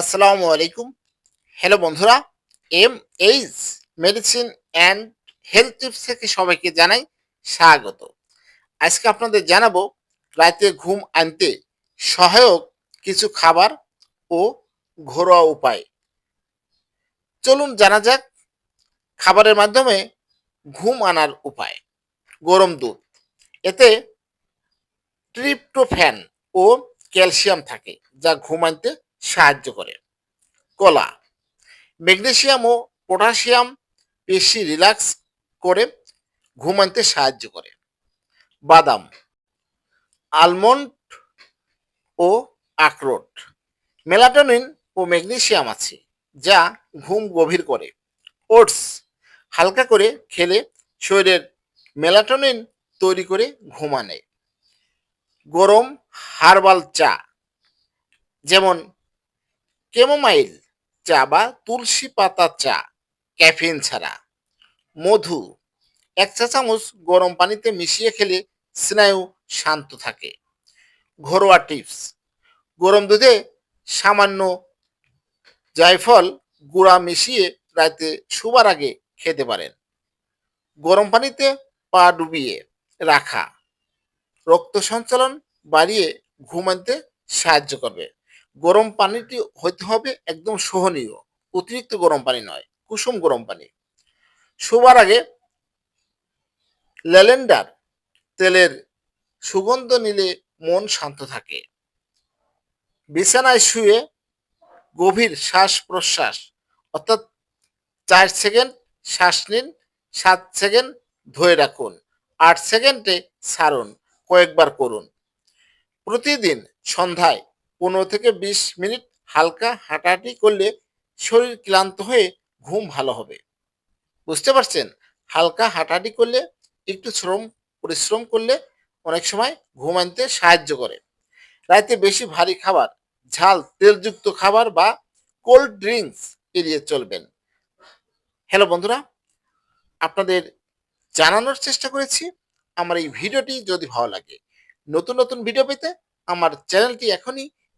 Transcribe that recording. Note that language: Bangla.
আসসালামু আলাইকুম। হ্যালো বন্ধুরা M H medicine and health tips থেকে সবাইকে জানাই স্বাগত। আজকে আপনাদের জানাব, রাতে ঘুম আনতে সহায়ক কিছু খাবার ও ঘরোয়া উপায়। চলুন জানা যাক, খাবারের মাধ্যমে ঘুম আনার উপায়। গরম দুধ। এতে ট্রিপ্টোফ্যান ও ক্যালসিয়াম থাকে, যা ঘুম আনতে সাহায্য করে। কলা, ম্যাগনেশিয়াম ও পটাশিয়াম পেশি রিল্যাক্স করে ঘুম সাহায্য করে। বাদাম, আলমন্ড ও আখরোট, মেলাটোনিন ও ম্যাগনেশিয়াম আছে, যা ঘুম গভীর করে। ওটস, হালকা করে খেলে শরীরের মেলাটোনিন তৈরি করে ঘুম আনে গরম হার্বাল চা, যেমন কেমোমাইল, চা বা তুলসী পাতা চা, ক্যাফিন ছাড়া। মধু, এক চা চামচ গরম পানিতে মিশিয়ে খেলে স্নায়ু শান্ত থাকে। ঘরোয়া টিপস, গরম দুধে সামান্য জায়ফল গুঁড়া মিশিয়ে রাতে শুবার আগে খেতে পারেন। গরম পানিতে পা ডুবিয়ে রাখা। রক্ত সঞ্চালন বাড়িয়ে ঘুম আনতে সাহায্য করবে। গরম পানিটি হতে হবে একদম সহনীয়। অতিরিক্ত গরম পানি নয়, কুসুম গরম পানি। শোবার আগে ল্যালেন্ডার তেলের সুগন্ধ নিলে মন শান্ত থাকে। বিছানায় শুয়ে গভীর শ্বাস প্রশ্বাস অর্থাৎ চার সেকেন্ড শ্বাস নিন, সাত সেকেন্ড ধরে রাখুন, আট সেকেন্ডে ছাড়ুন, কয়েকবার করুন। প্রতিদিন সন্ধ্যায় পনেরো থেকে বিশ মিনিট হালকা হাঁটাহাঁটি করলে শরীর ক্লান্ত হয়ে ঘুম ভালো হবে। বুঝতে পারছেন? হালকা হাঁটাহাঁটি করলে, একটু শ্রম, পরিশ্রম করলে অনেক সময় ঘুম আনতে সাহায্য করে। রাতে বেশি ভারী খাবার, ঝাল, তেলযুক্ত খাবার বা কোল্ড ড্রিঙ্কস এড়িয়ে চলবেন। হ্যালো বন্ধুরা, আপনাদের জানানোর চেষ্টা করেছি, আমার এই ভিডিওটি যদি ভালো লাগে। নতুন নতুন ভিডিও পেতে আমার চ্যানেলটি এখনই